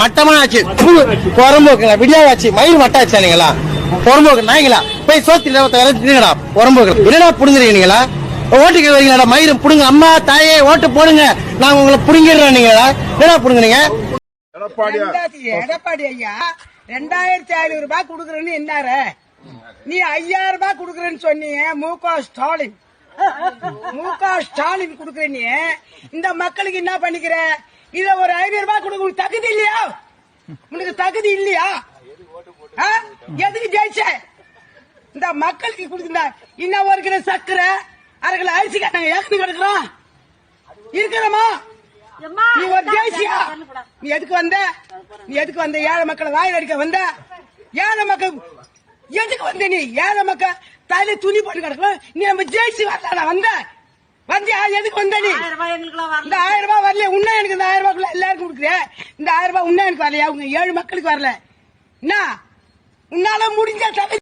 மட்டமான ஆச்சு புறம்போக்குங்களா விடியாவாச்சு மயில் மட்டாச்சா நீங்களா? புறம்போக்கு நாய்ங்களா? போய் சோத்துல தின்னுங்கடா புறம்போக்கு என்னடா புடுங்குறீங்களா ஓட்டுக்கு வரீங்களா மயிரும் புடுங்க. அம்மா தாயே ஓட்டு போடுங்க. நாங்க உங்களை புடுங்கிடுறோம் நீங்களா? என்னடா புடுங்குறீங்க? எடப்பாடி ஐயா ரெண்டாயிரத்தி ஐநூறு ரூபாய் குடுக்கறேன்னு என்னாரு? நீ ஐயாயிரம் ரூபாய் குடுக்கறேன்னு சொன்னீங்க மு க ஸ்டாலின். மு க ஸ்டாலின் குடுக்கற நீ இந்த மக்களுக்கு என்ன பண்ணிக்கிற? இத ஒரு ஐநூறு ரூபாய் கொடுக்க உனக்கு தகுதி இல்லையா? உனக்கு தகுதி இல்லையா? எதுக்கு ஜெயிச்ச? இந்த மக்களுக்கு கொடுக்குற இன்னும் ஒரு கிலோ சக்கரை அரை கிலோ அரிசி நாங்க ஏக்கி கிடக்குறோம் இருக்கிறோமா? நீ ஒரு தேசியா நீ எதுக்கு வந்த? நீ எதுக்கு வந்த? ஏழை மக்களை வாயில் அடிக்க வந்த? ஏழை மக்கள் எதுக்கு வந்த நீ? ஏழை மக்கள் தலையில துணி போட்டு கிடக்கலாம் நீ நம்ம ஜெயிச்சு வரல வந்த. வந்தியா எதுக்கு வந்த நீ இந்த ஆயிரம் ரூபாய் வரல உன்ன எனக்கு இந்த ஆயிரம் ரூபாய்க்குள்ள எல்லாருக்கும் கொடுக்குற இந்த ஆயிரம் ரூபாய் உன்ன எனக்கு வரலையா? உங்க ஏழு மக்களுக்கு வரல. என்ன? உன்னால முடிஞ்ச